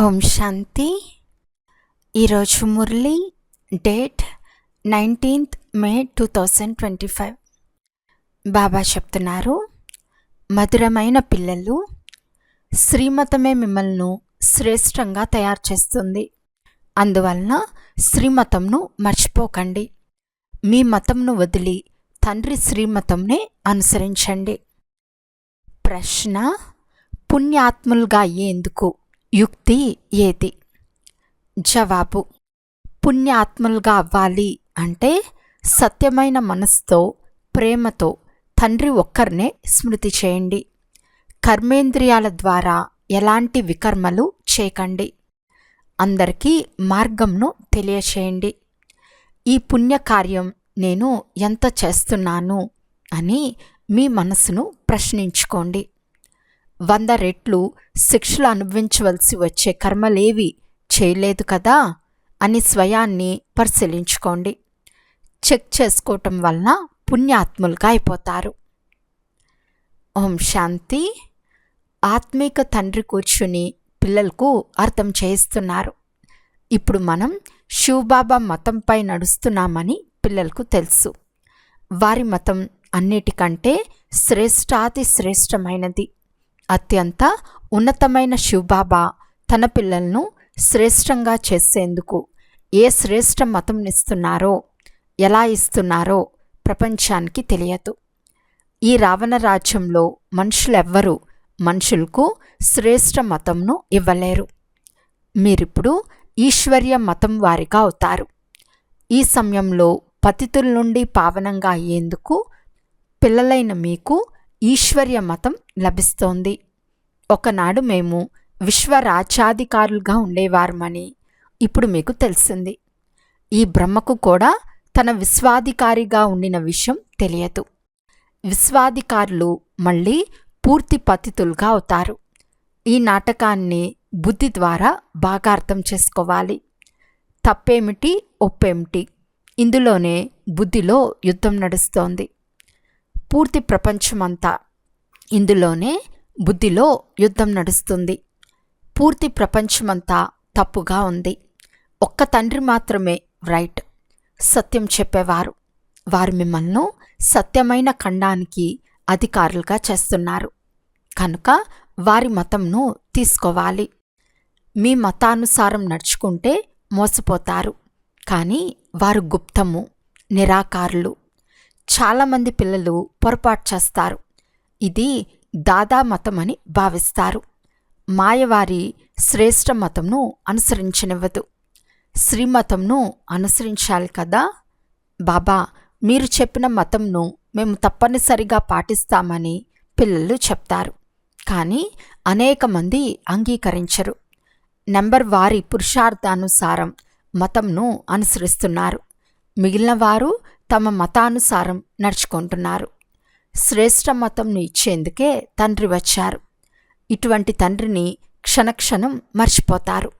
ఓం శాంతి. ఈరోజు Murali date nineteenth May two thousand twenty five. Baba చెప్తున్నారు మధురమైన పిల్లలు శ్రీమతమే మిమ్మల్ని శ్రేష్టంగా తయారు చేస్తుంది. అందువలన శ్రీమతంను మర్చిపోకండి. మీ మతంను వదిలి తండ్రి శ్రీమతంనే అనుసరించండి. ప్రశ్న పుణ్యాత్ములుగా అయ్యేందుకు యుక్తి ఏది? జవాబు. పుణ్యాత్మలుగా అవ్వాలి అంటే సత్యమైన మనసుతో ప్రేమతో తండ్రి ఒక్కరినే స్మృతి చేయండి. కర్మేంద్రియాల ద్వారా ఎలాంటి వికర్మలు చేయకండి. అందరికీ మార్గంను తెలియచేయండి. ఈ పుణ్యకార్యం నేను ఎంత చేస్తున్నాను అని మీ మనసును ప్రశ్నించుకోండి. వంద రెట్లు శిక్షలు అనుభవించవలసి వచ్చే కర్మలేవి చేయలేదు కదా అని స్వయాన్ని పరిశీలించుకోండి. చెక్ చేసుకోవటం వలన పుణ్యాత్ములుగా అయిపోతారు. ఓం శాంతి. ఆత్మీక తండ్రి కూర్చుని పిల్లలకు అర్థం చేయిస్తున్నారు. ఇప్పుడు మనం శివబాబా మతంపై నడుస్తున్నామని పిల్లలకు తెలుసు. వారి మతం అన్నిటికంటే శ్రేష్టాతి శ్రేష్టమైనది. అత్యంత ఉన్నతమైన శివబాబా తన పిల్లలను శ్రేష్టంగా చేసేందుకు ఏ శ్రేష్ట మతం ఇస్తున్నారో ఎలా ఇస్తున్నారో ప్రపంచానికి తెలియదు. ఈ రావణ రాజ్యంలో మనుషులెవ్వరూ మనుషులకు శ్రేష్ట మతంను ఇవ్వలేరు. మీరిప్పుడు ఈశ్వర్య మతం వారిగా అవుతారు. ఈ సమయంలో పతితుల నుండి పావనంగా అయ్యేందుకు పిల్లలైన మీకు ఈశ్వర్య మతం లభిస్తోంది. ఒకనాడు మేము విశ్వరాజ్యాధికారులుగా ఉండేవారమని ఇప్పుడు మీకు తెలిసింది. ఈ బ్రహ్మకు కూడా తన విశ్వాధికారిగా ఉండిన విషయం తెలియదు. విశ్వాధికారులు మళ్ళీ పూర్తి పతితులుగా అవుతారు. ఈ నాటకాన్ని బుద్ధి ద్వారా బాగా అర్థం చేసుకోవాలి. తప్పేమిటి ఒప్పేమిటి? ఇందులోనే బుద్ధిలో యుద్ధం నడుస్తోంది. పూర్తి ప్రపంచమంతా. ఇందులోనే బుద్ధిలో యుద్ధం నడుస్తుంది. పూర్తి ప్రపంచమంతా తప్పుగా ఉంది. ఒక్క తండ్రి మాత్రమే రైట్. సత్యం చెప్పేవారు. వారు మిమ్మల్ని సత్యమైన ఖండానికి అధికారులుగా చేస్తున్నారు. కనుక వారి మతంను తీసుకోవాలి. మీ మతానుసారం నడుచుకుంటే మోసపోతారు. కానీ వారు గుప్తము నిరాకారులు. చాలామంది పిల్లలు పొరపాటు చేస్తారు. ఇది దాదా మతం అని భావిస్తారు. మాయవారి శ్రేష్ఠ మతంను అనుసరించనివ్వదు. శ్రీమతంను అనుసరించాలి కదా? బాబా మీరు చెప్పిన మతంను మేము తప్పనిసరిగా పాటిస్తామని పిల్లలు చెప్తారు. కానీ అనేక మంది అంగీకరించరు. నెంబర్ వారి పురుషార్థానుసారం మతంను అనుసరిస్తున్నారు. మిగిలిన వారు తమ మతానుసారం నడుచుకుంటున్నారు. శ్రేష్ఠ మతంను ఇచ్చేందుకే తండ్రి వచ్చారు. ఇటువంటి తండ్రిని క్షణక్షణం మర్చిపోతారు.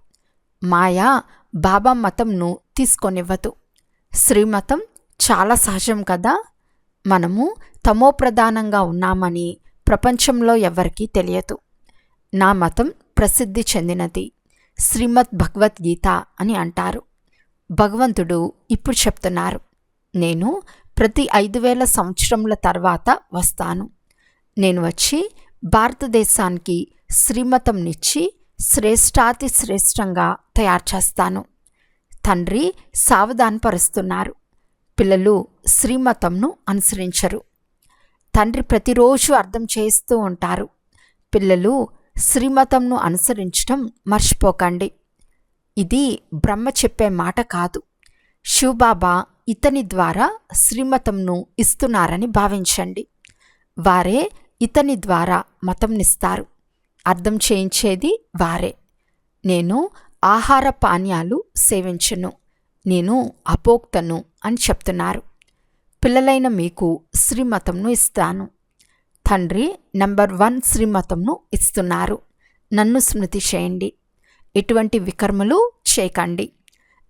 మాయా బాబా మతంను తీసుకొనివ్వదు. శ్రీమతం చాలా సహజం కదా? మనము తమోప్రధానంగా ఉన్నామని ప్రపంచంలో ఎవరికీ తెలియదు. నా మతం ప్రసిద్ధి చెందినది శ్రీమద్ భగవద్గీత అని అంటారు. భగవంతుడు ఇప్పుడు చెప్తున్నారు. నేను ప్రతి ఐదు వేల సంవత్సరముల తర్వాత వస్తాను. నేను వచ్చి భారతదేశానికి శ్రీమతంనిచ్చి శ్రేష్టాతి శ్రేష్టంగా తయారు చేస్తాను. తండ్రి సావధానపరుస్తున్నారు. పిల్లలు శ్రీమతంను అనుసరించరు. తండ్రి ప్రతిరోజు అర్థం చేస్తూ ఉంటారు. పిల్లలు శ్రీమతంను అనుసరించడం మర్చిపోకండి. ఇది బ్రహ్మ చెప్పే మాట కాదు. శివబాబా ఇతని ద్వారా శ్రీమతంను ఇస్తున్నారని భావించండి. వారే ఇతని ద్వారా మతంనిస్తారు. అర్థం చేయించేది వారే. నేను ఆహార పానీయాలు సేవించను. నేను అపోక్తను అని చెప్తున్నారు. పిల్లలైన మీకు శ్రీమతంను ఇస్తాను. తండ్రి నంబర్ వన్ శ్రీమతంను ఇస్తున్నారు. నన్ను స్మృతి చేయండి. ఎటువంటి వికర్మలు చేయకండి.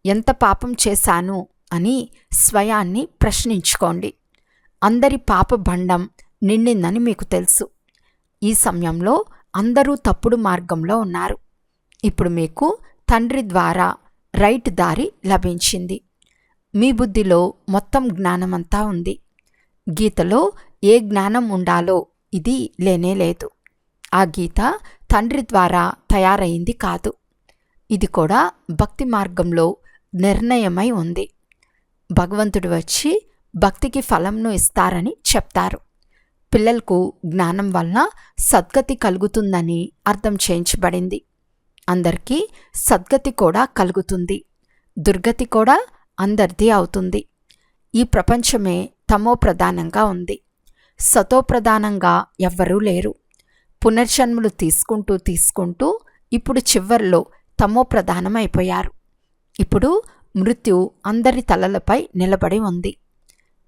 ఎంత పాపం చేశాను అని స్వయాన్ని ప్రశ్నించుకోండి. అందరి పాప బండం నిండిందని మీకు తెలుసు. ఈ సమయంలో అందరూ తప్పుడు మార్గంలో ఉన్నారు. ఇప్పుడు మీకు తండ్రి ద్వారా రైట్ దారి లభించింది. మీ బుద్ధిలో మొత్తం జ్ఞానమంతా ఉంది. గీతలో ఏ జ్ఞానం ఉండాలో ఇది లేనే లేదు. ఆ గీత తండ్రి ద్వారా తయారైంది కాదు. ఇది కూడా భక్తి మార్గంలో నిర్ణయమై ఉంది. భగవంతుడు వచ్చి భక్తికి ఫలంను ఇస్తారని చెప్తారు. పిల్లలకు జ్ఞానం వల్ల సద్గతి కలుగుతుందని అర్థం చేయించబడింది. అందరికీ సద్గతి కూడా కలుగుతుంది. దుర్గతి కూడా అందరిది అవుతుంది. ఈ ప్రపంచమే తమో ప్రధానంగా ఉంది. సతో ప్రధానంగా ఎవ్వరూ లేరు. పునర్జన్మలు తీసుకుంటూ తీసుకుంటూ ఇప్పుడు చివర్లో తమో ప్రధానమైపోయారు. ఇప్పుడు మృత్యు అందరి తలలపై నిలబడి ఉంది.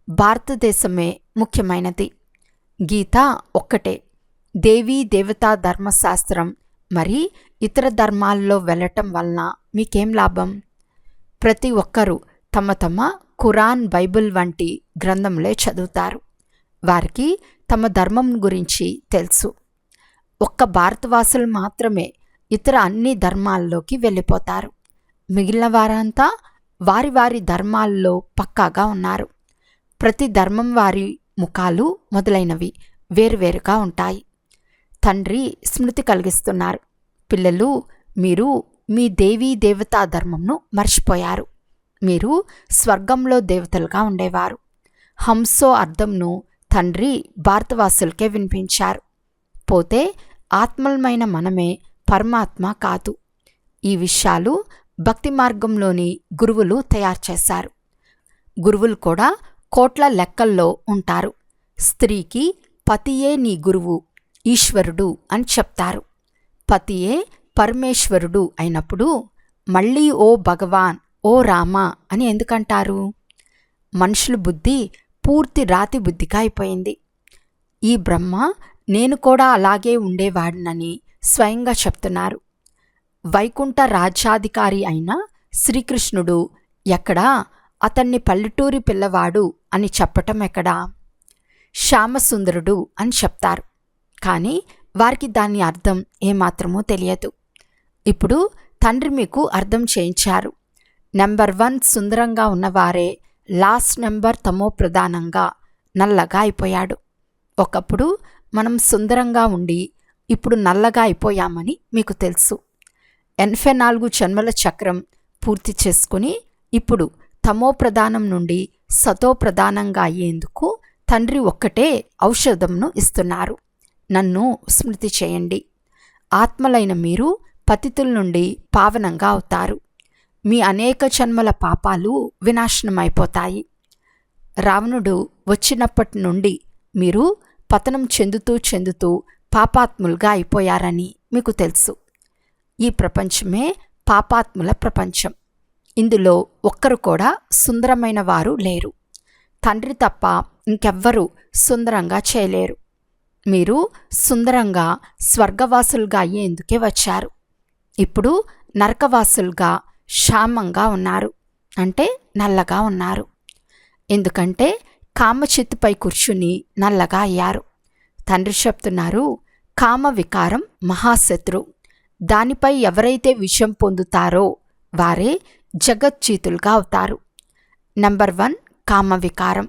భారతదేశమే ముఖ్యమైనది. గీత ఒక్కటే. దేవీ దేవతా ధర్మశాస్త్రం. మరి ఇతర ధర్మాల్లో వెళ్ళటం వలన మీకేం లాభం? ప్రతి ఒక్కరూ తమ తమ ఖురాన్ బైబిల్ వంటి గ్రంథంలే చదువుతారు. వారికి తమ ధర్మం గురించి తెలుసు. ఒక్క భారతవాసులు మాత్రమే ఇతర అన్ని ధర్మాల్లోకి వెళ్ళిపోతారు. మిగిలిన వారంతా వారి వారి ధర్మాల్లో పక్కాగా ఉన్నారు. ప్రతి ధర్మం వారి ముఖాలు మొదలైనవి వేరువేరుగా ఉంటాయి. తండ్రి స్మృతి కలిగిస్తున్నారు. పిల్లలు మీరు మీ దేవీ దేవతా ధర్మంను మర్చిపోయారు. మీరు స్వర్గంలో దేవతలుగా ఉండేవారు. హంసో అర్థంను తండ్రి భారతవాసులకే వినిపించారు. పోతే ఆత్మలమైన మనమే పరమాత్మ కాదు. ఈ విషయాలు భక్తి మార్గంలోని గురువులు తయారు చేశారు. గురువులు కూడా కోట్ల లెక్కల్లో ఉంటారు. స్త్రీకి పతియే నీ గురువు ఈశ్వరుడు అని చెప్తారు. పతియే పరమేశ్వరుడు అయినప్పుడు మళ్ళీ ఓ భగవాన్ ఓ రామ అని ఎందుకంటారు? మనుషుల బుద్ధి పూర్తి రాతి బుద్ధిగా అయిపోయింది. ఈ బ్రహ్మ నేను కూడా అలాగే ఉండేవాడినని స్వయంగా చెప్తున్నారు. వైకుంఠ రాజ్యాధికారి అయిన శ్రీకృష్ణుడు ఎక్కడా? అతన్ని పల్లెటూరి పిల్లవాడు అని చెప్పటం ఎక్కడా? శ్యామసుందరుడు అని చెప్తారు. కానీ వారికి దాని అర్థం ఏమాత్రమూ తెలియదు. ఇప్పుడు తండ్రి మీకు అర్థం చేయించారు. నెంబర్ వన్ సుందరంగా ఉన్నవారే లాస్ట్ నెంబర్ తమో ప్రధానంగా నల్లగా అయిపోయాడు. ఒకప్పుడు మనం సుందరంగా ఉండి ఇప్పుడు నల్లగా అయిపోయామని మీకు తెలుసు. ఎనభై నాలుగు జన్మల చక్రం పూర్తి చేసుకుని ఇప్పుడు తమో ప్రధానం నుండి సతో ప్రధానంగా అయ్యేందుకు తండ్రి ఒక్కటే ఔషధంను ఇస్తున్నారు. నన్ను స్మృతి చేయండి. ఆత్మలైన మీరు పతితుల నుండి పావనంగా అవుతారు. మీ అనేక జన్మల పాపాలు వినాశనమైపోతాయి. రావణుడు వచ్చినప్పటి నుండి మీరు పతనం చెందుతూ చెందుతూ పాపాత్ములుగా అయిపోయారని మీకు తెలుసు. ఈ ప్రపంచమే పాపాత్ముల ప్రపంచం. ఇందులో ఒక్కరు కూడా సుందరమైన వారు లేరు. తండ్రి తప్ప ఇంకెవ్వరూ సుందరంగా చేయలేరు. మీరు సుందరంగా స్వర్గవాసులుగా అయ్యేందుకే వచ్చారు. ఇప్పుడు నరకవాసులుగా క్షామంగా ఉన్నారు. అంటే నల్లగా ఉన్నారు. ఎందుకంటే కామచిత్తుపై కూర్చుని నల్లగా అయ్యారు. తండ్రి చెప్తున్నారు కామ వికారం మహాశత్రు. దానిపై ఎవరైతే విషయం పొందుతారో వారే జగజ్జీతులుగా అవుతారు. నంబర్ వన్ కామ వికారం.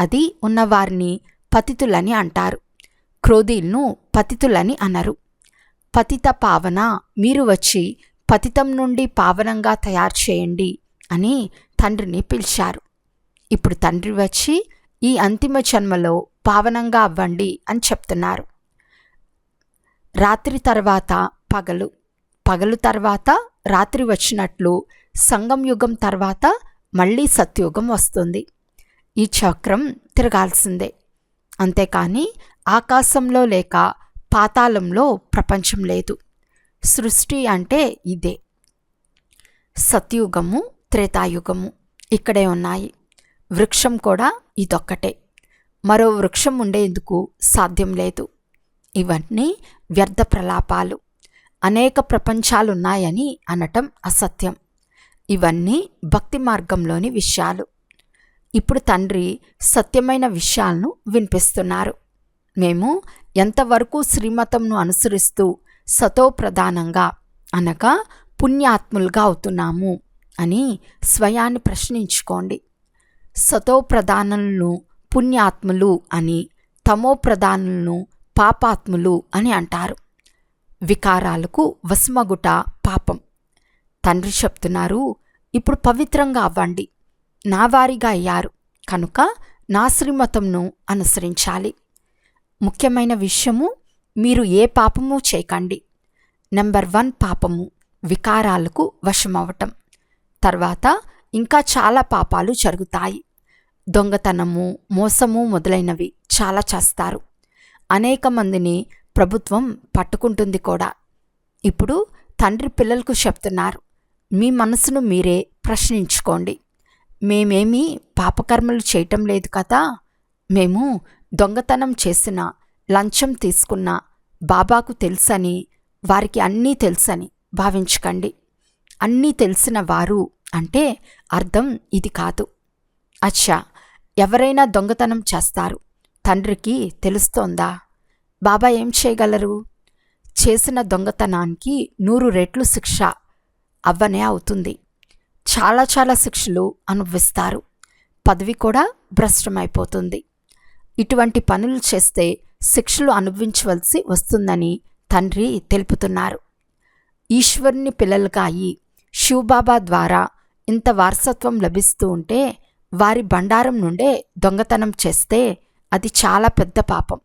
అది ఉన్నవారిని పతితులని అంటారు. క్రోధీలను పతితులని అనరు. పతిత పావన మీరు వచ్చి పతితం నుండి పావనంగా తయారు చేయండి అని తండ్రిని పిలిచారు. ఇప్పుడు తండ్రి వచ్చి ఈ అంతిమ జన్మలో పావనంగా అవ్వండి అని చెప్తున్నారు. రాత్రి తర్వాత పగలు. పగలు తర్వాత రాత్రి వచ్చినట్లు సంగం యుగం తర్వాత మళ్ళీ సత్యుగం వస్తుంది. ఈ చక్రం తిరగాల్సిందే. అంతేకాని ఆకాశంలో లేక పాతాళంలో ప్రపంచం లేదు. సృష్టి అంటే ఇదే. సత్యుగము త్రేతాయుగము ఇక్కడే ఉన్నాయి. వృక్షం కూడా ఇదొక్కటే. మరో వృక్షం ఉండేందుకు సాధ్యం లేదు. ఇవన్నీ వ్యర్థ ప్రలాపాలు. అనేక ప్రపంచాలున్నాయని అనటం అసత్యం. ఇవన్నీ భక్తి మార్గంలోని విషయాలు. ఇప్పుడు తండ్రి సత్యమైన విషయాలను వినిపిస్తున్నారు. మేము ఎంతవరకు శ్రీమతంను అనుసరిస్తూ సతో ప్రధానంగా అనగా పుణ్యాత్ములుగా అవుతున్నాము అని స్వయాన్ని ప్రశ్నించుకోండి. సతో ప్రధానులను పుణ్యాత్ములు అని తమో ప్రధానులను పాపాత్ములు అని అంటారు. వికారాలకు వసుమగుట పాపం. తండ్రి చెప్తున్నారు ఇప్పుడు పవిత్రంగా అవ్వండి. నా వారిగా అయ్యారు. కనుక నా శ్రీమతంను అనుసరించాలి. ముఖ్యమైన విషయము మీరు ఏ పాపము చేయకండి. నెంబర్ వన్ పాపము వికారాలకు వశమవటం తర్వాత ఇంకా చాలా పాపాలు జరుగుతాయి. దొంగతనము మోసము మొదలైనవి చాలా చేస్తారు. అనేక మందిని ప్రభుత్వం పట్టుకుంటుంది కూడా. ఇప్పుడు తండ్రి పిల్లలకు చెప్తున్నారు మీ మనసును మీరే ప్రశ్నించుకోండి. మేమేమీ పాపకర్మలు చేయటం లేదు కదా. మేము దొంగతనం చేసిన లంచం తీసుకున్న బాబాకు తెలుసని వారికి అన్నీ తెలుసని భావించకండి. అన్నీ తెలిసిన వారు అంటే అర్థం ఇది కాదు. అచ్చా ఎవరైనా దొంగతనం చేస్తారు. తండ్రికి తెలుస్తోందా? బాబా ఏం చేయగలరు? చేసిన దొంగతనానికి నూరు రెట్లు శిక్ష అవ్వనే అవుతుంది. చాలా చాలా శిక్షలు అనుభవిస్తారు. పదవి కూడా భ్రష్టమైపోతుంది. ఇటువంటి పనులు చేస్తే శిక్షలు అనుభవించవలసి వస్తుందని తండ్రి తెలుపుతున్నారు. ఈశ్వరుని పిల్లలుగా అయి శివబాబా ద్వారా ఇంత వారసత్వం లభిస్తూ ఉంటే వారి బండారం నుండే దొంగతనం చేస్తే అది చాలా పెద్ద పాపం.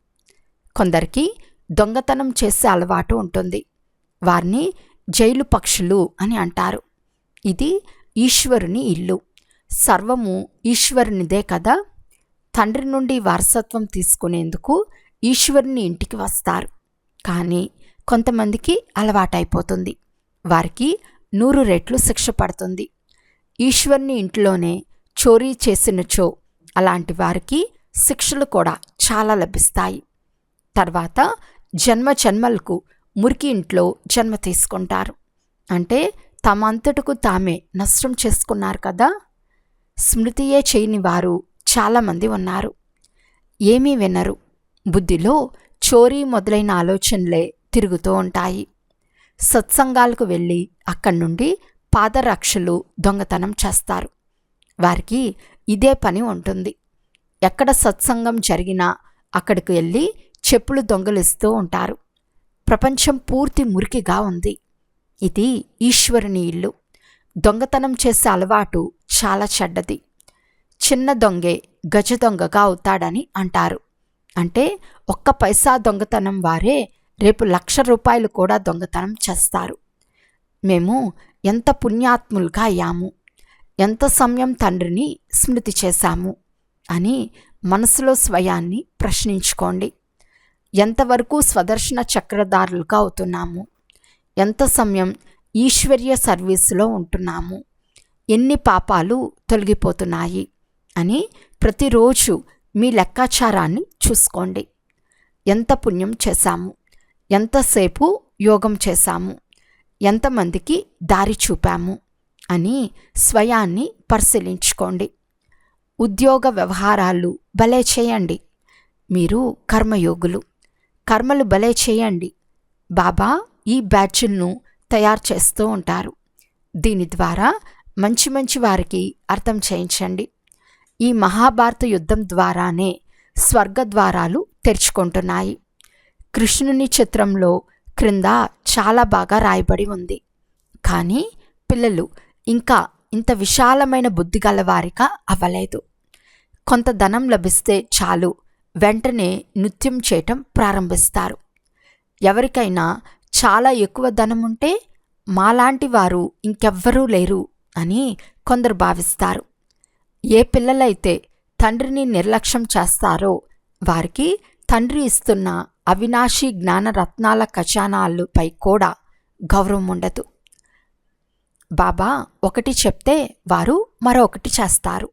కొందరికి దొంగతనం చేసే అలవాటు ఉంటుంది. వారిని జైలు పక్షులు అని అంటారు. ఇది ఈశ్వరుని ఇల్లు. సర్వము ఈశ్వరునిదే కదా? తండ్రి నుండి వారసత్వం తీసుకునేందుకు ఈశ్వరుని ఇంటికి వస్తారు. కానీ కొంతమందికి అలవాటైపోతుంది. వారికి నూరు రెట్లు శిక్ష పడుతుంది. ఈశ్వరుని ఇంట్లోనే చోరీ చేసినచో అలాంటి వారికి శిక్షలు కూడా చాలా లభిస్తాయి. తర్వాత జన్మ జన్మలకు మురికి ఇంట్లో జన్మ తీసుకుంటారు. అంటే తమంతటకు తామే నష్టం చేసుకున్నారు కదా? స్మృతియే చేయని వారు చాలామంది ఉన్నారు. ఏమీ వినరు. బుద్ధిలో చోరీ మొదలైన ఆలోచనలే తిరుగుతూ ఉంటాయి. సత్సంగాలకు వెళ్ళి అక్కడి నుండి పాదరక్షలు దొంగతనం చేస్తారు. వారికి ఇదే పని ఉంటుంది. ఎక్కడ సత్సంగం జరిగినా అక్కడికి వెళ్ళి చెప్పులు దొంగలిస్తూ ఉంటారు. ప్రపంచం పూర్తి మురికిగా ఉంది. ఇది ఈశ్వరుని ఇల్లు. దొంగతనం చేసే అలవాటు చాలా చెడ్డది. చిన్న దొంగే గజ దొంగగా అవుతాడని అంటారు. అంటే ఒక్క పైసా దొంగతనం వారే రేపు లక్ష రూపాయలు కూడా దొంగతనం చేస్తారు. మేము ఎంత పుణ్యాత్ములుగా అయ్యాము. ఎంత సమయం తండ్రిని స్మృతి చేశాము అని మనసులో స్వయాన్ని ప్రశ్నించుకోండి. ఎంతవరకు స్వదర్శన చక్రధారులుగా అవుతున్నాము? ఎంత సమయం ఈశ్వర్య సర్వీసులో ఉంటున్నాము? ఎన్ని పాపాలు తొలగిపోతున్నాయి? అని ప్రతిరోజు మీ లెక్కాచారాన్ని చూసుకోండి. ఎంత పుణ్యం చేశాము? ఎంతసేపు యోగం చేశాము? ఎంతమందికి దారి చూపాము? అని స్వయాన్ని పరిశీలించుకోండి. ఉద్యోగ వ్యవహారాలు భలే చేయండి. మీరు కర్మయోగులు. కర్మలు భలే చేయండి. బాబా ఈ బ్యాచ్లను తయారు చేస్తూ ఉంటారు. దీని ద్వారా మంచి మంచి వారికి అర్థం చేయించండి. ఈ మహాభారత యుద్ధం ద్వారానే స్వర్గద్వారాలు తెరుచుకుంటున్నాయి. కృష్ణుని చిత్రంలో క్రింద చాలా బాగా రాయబడి ఉంది. కానీ పిల్లలు ఇంకా ఇంత విశాలమైన బుద్ధి గలవారిగా అవ్వలేదు. కొంత ధనం లభిస్తే చాలు. వెంటనే నృత్యం చేయటం ప్రారంభిస్తారు. ఎవరికైనా చాలా ఎక్కువ ధనం ఉంటే మాలాంటి వారు ఇంకెవ్వరూ లేరు అని కొందరు భావిస్తారు. ఏ పిల్లలైతే తండ్రిని నిర్లక్ష్యం చేస్తారో వారికి తండ్రి ఇస్తున్న అవినాశి జ్ఞానరత్నాల ఖజానాలపై కూడా గౌరవం ఉండదు. బాబా ఒకటి చెప్తే వారు మరొకటి చేస్తారు.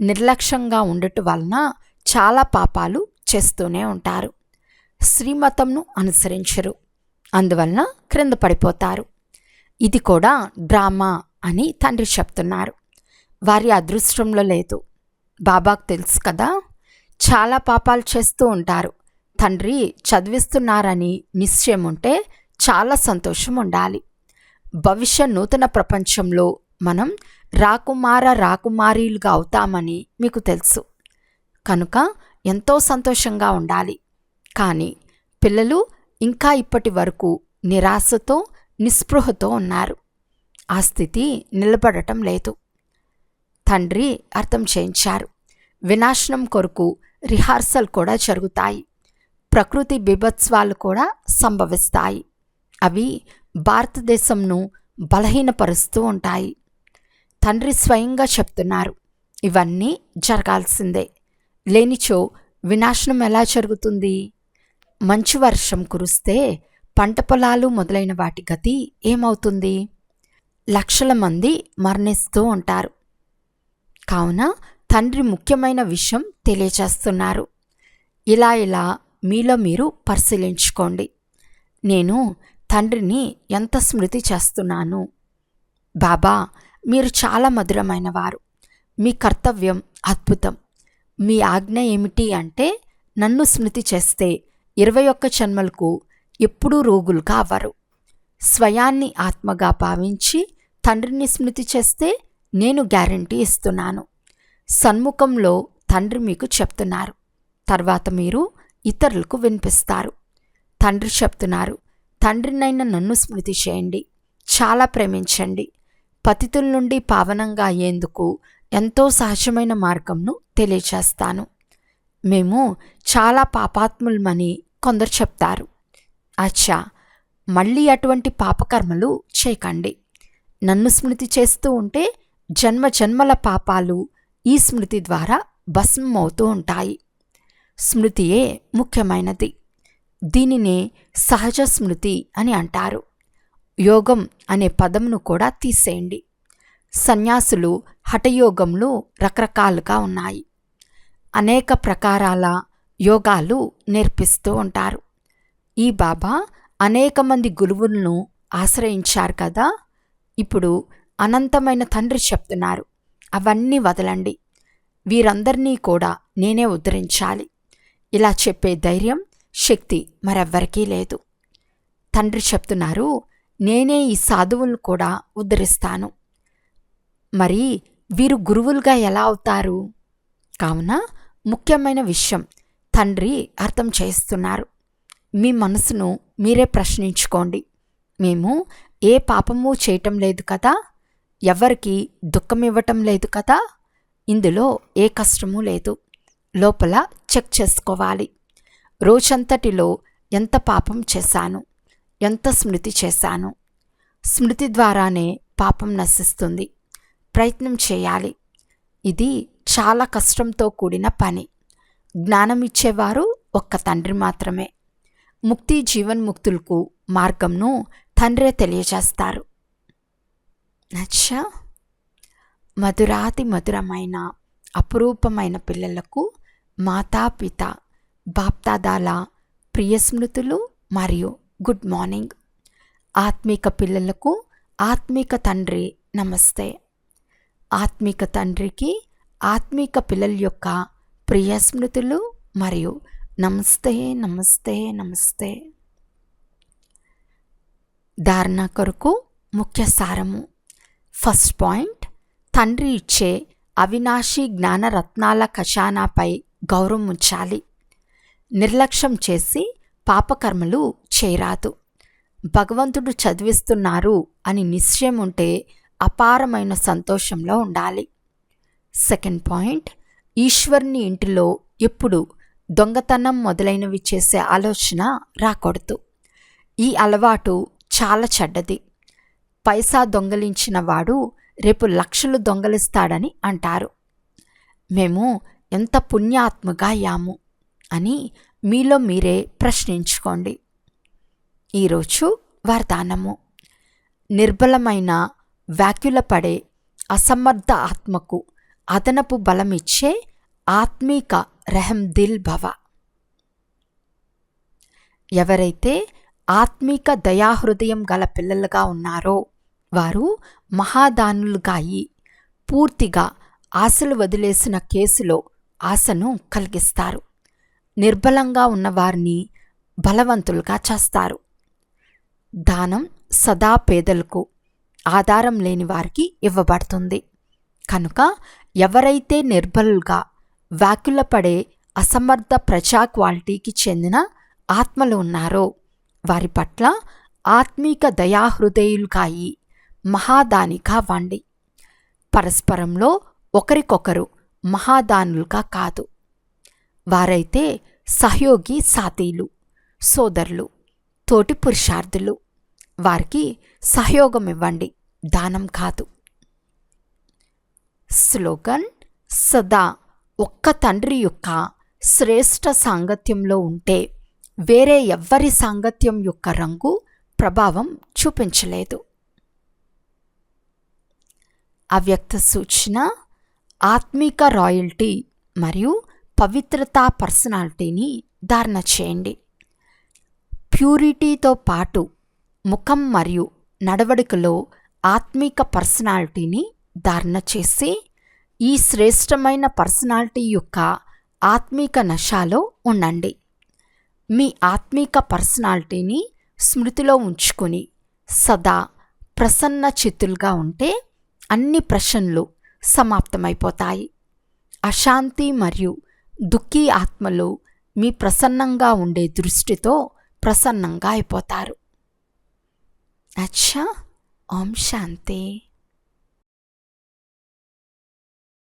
నిర్లక్ష్యంగా ఉండటం వలన చాలా పాపాలు చేస్తూనే ఉంటారు. శ్రీమతంను అనుసరించరు. అందువలన క్రింద పడిపోతారు. ఇది కూడా డ్రామా అని తండ్రి చెప్తున్నారు. వారి అదృష్టంలో లేదు. బాబాకు తెలుసు కదా చాలా పాపాలు చేస్తూ ఉంటారు. తండ్రి చదివిస్తున్నారని నిశ్చయం ఉంటే చాలా సంతోషం ఉండాలి. భవిష్య నూతన ప్రపంచంలో మనం రాకుమార రాకుమారీలుగా అవుతామని మీకు తెలుసు. కనుక ఎంతో సంతోషంగా ఉండాలి. కానీ పిల్లలు ఇంకా ఇప్పటి వరకు నిరాశతో నిస్పృహతో ఉన్నారు. ఆ స్థితి నిలబడటం లేదు. తండ్రి అర్థం చేయించారు. వినాశనం కొరకు రిహార్సల్ కూడా జరుగుతాయి. ప్రకృతి బిభత్స్వాలు కూడా సంభవిస్తాయి. అవి భారతదేశంను బలహీనపరుస్తూ ఉంటాయి. తండ్రి స్వయంగా చెప్తున్నారు ఇవన్నీ జరగాల్సిందే. లేనిచో వినాశనం ఎలా జరుగుతుంది? మంచు వర్షం కురిస్తే పంట పొలాలు మొదలైన వాటి గతి ఏమవుతుంది? లక్షల మంది మరణిస్తూ ఉంటారు. కావున తండ్రి ముఖ్యమైన విషయం తెలియచేస్తున్నారు. ఇలా ఇలా మీలో మీరు పరిశీలించుకోండి. నేను తండ్రిని ఎంత స్మృతి చేస్తున్నాను? బాబా మీరు చాలా మధురమైన వారు మీ కర్తవ్యం అద్భుతం. మీ ఆజ్ఞ ఏమిటి అంటే నన్ను స్మృతి చేస్తే ఇరవై ఒక్క జన్మలకు ఎప్పుడూ రోగులుగా అవ్వరు. స్వయాన్ని ఆత్మగా భావించి తండ్రిని స్మృతి చేస్తే నేను గ్యారంటీ ఇస్తున్నాను. సన్ముఖంలో తండ్రి మీకు చెప్తున్నారు. తర్వాత మీరు ఇతరులకు వినిపిస్తారు. తండ్రి చెప్తున్నారు తండ్రినైన నన్ను స్మృతి చేయండి. చాలా ప్రేమించండి. పతితుల నుండి పావనంగా అయ్యేందుకు ఎంతో సహజమైన మార్గంను తెలియచేస్తాను. మేము చాలా పాపాత్ములమని కొందరు చెప్తారు. అచ్చా మళ్ళీ అటువంటి పాపకర్మలు చేయకండి. నన్ను స్మృతి చేస్తూ ఉంటే జన్మ జన్మల పాపాలు ఈ స్మృతి ద్వారా భస్మం అవుతూ ఉంటాయి. స్మృతియే ముఖ్యమైనది. దీనినే సహజ స్మృతి అని అంటారు. యోగం అనే పదమును కూడా తీసేయండి. సన్యాసులు హఠయోగంలో రకరకాలుగా ఉన్నాయి. అనేక ప్రకారాల యోగాలు నేర్పిస్తూ ఉంటారు. ఈ బాబా అనేక మంది గురువులను ఆశ్రయించారు కదా? ఇప్పుడు అనంతమైన తండ్రి చెప్తున్నారు. అవన్నీ వదలండి. వీరందరినీ కూడా నేనే ఉద్ధరించాలి. ఇలా చెప్పే ధైర్యం శక్తి మరెవ్వరికీ లేదు. తండ్రి చెప్తున్నారు నేనే ఈ సాధువులను కూడా ఉద్ధరిస్తాను. మరి వీరు గురువులుగా ఎలా అవుతారు? కావున ముఖ్యమైన విషయం తండ్రి అర్థం చేస్తున్నారు మీ మనసును మీరే ప్రశ్నించుకోండి. మేము ఏ పాపము చేయటం లేదు కదా? ఎవరికి దుఃఖం ఇవ్వటం లేదు కదా? ఇందులో ఏ కష్టమూ లేదు. లోపల చెక్ చేసుకోవాలి. రోజంతటిలో ఎంత పాపం చేశాను? ఎంత స్మృతి చేశాను? స్మృతి ద్వారానే పాపం నశిస్తుంది. ప్రయత్నం చేయాలి. ఇది చాలా కష్టంతో కూడిన పని. జ్ఞానం ఇచ్చేవారు ఒక్క తండ్రి మాత్రమే. ముక్తి జీవన్ముక్తులకు మార్గంను తండ్రే తెలియజేస్తారు. నచ్చా? మధురాతి మధురమైన అపురూపమైన పిల్లలకు మాతాపిత బాప్తాదాల ప్రియస్మృతులు మరియు గుడ్ మార్నింగ్. ఆత్మీక పిల్లలకు ఆత్మీక తండ్రి నమస్తే. ఆత్మిక తండ్రికి ఆత్మిక పిల్లల యొక్క ప్రియ స్మృతులు మరియు నమస్తే నమస్తే నమస్తే. ధారణ కొరకు ముఖ్య సారము. ఫస్ట్ పాయింట్ తండ్రి ఇచ్చే అవినాశి జ్ఞానరత్నాల ఖజానాపై గౌరవం ఉంచాలి. నిర్లక్ష్యం చేసి పాపకర్మలు చేయరాదు. భగవంతుడు చదివిస్తున్నారు అని నిశ్చయం ఉంటే అపారమైన సంతోషంలో ఉండాలి. సెకండ్ పాయింట్ ఈశ్వర్ని ఇంటిలో ఎప్పుడు దొంగతనం మొదలైనవి చేసే ఆలోచన రాకూడదు. ఈ అలవాటు చాలా చెడ్డది. పైసా దొంగలించిన వాడు రేపు లక్షలు దొంగలిస్తాడని అంటారు. మేము ఎంత పుణ్యాత్మగా అయ్యాము అని మీలో మీరే ప్రశ్నించుకోండి. ఈరోజు వరదానము నిర్బలమైన వ్యాఖ్యులపడే అసమర్థ ఆత్మకు అదనపు బలమిచ్చే ఆత్మీక రెహం దిల్ భవ. ఎవరైతే ఆత్మీక దయాహృదయం గల పిల్లలుగా ఉన్నారో వారు మహాదానులుగా అయి పూర్తిగా ఆశలు వదిలేసిన కేసులో ఆశను కలిగిస్తారు. నిర్బలంగా ఉన్నవారిని బలవంతులుగా చేస్తారు. దానం సదా పేదలకు ఆధారం లేని వారికి ఇవ్వబడుతుంది. కనుక ఎవరైతే నిర్బలుగా వ్యాకులపడే అసమర్థ ప్రజా క్వాలిటీకి చెందిన ఆత్మలు ఉన్నారో వారి పట్ల ఆత్మీక దయాహృదయులుగాయి మహాదానిగా వండి. పరస్పరంలో ఒకరికొకరు మహాదానులుగా కాదు. వారైతే సహయోగి సాతీలు సోదరులు తోటి పురుషార్థులు. వారికి సహయోగం ఇవ్వండి దానం కాదు. స్లోగన్ సదా ఒక్క తండ్రి యొక్క శ్రేష్ఠ సాంగత్యంలో ఉంటే వేరే ఎవ్వరి సాంగత్యం యొక్క రంగు ప్రభావం చూపించలేదు. అవ్యక్త సూచన ఆత్మిక రాయల్టీ మరియు పవిత్రతా పర్సనాలిటీని ధారణ చేయండి. ప్యూరిటీతో పాటు ముఖం మరియు నడవడికలో ఆత్మీక పర్సనాలిటీని ధారణ చేసి ఈ శ్రేష్టమైన పర్సనాలిటీ యొక్క ఆత్మీక నశాలో ఉండండి. మీ ఆత్మిక పర్సనాలిటీని స్మృతిలో ఉంచుకొని సదా ప్రసన్న చిత్తులుగా ఉంటే అన్ని ప్రశ్నలు సమాప్తమైపోతాయి. అశాంతి మరియు దుఃఖీ ఆత్మలు మీ ప్రసన్నంగా ఉండే దృష్టితో ప్రసన్నంగా అయిపోతారు. అచ్చా ఓం శాంతి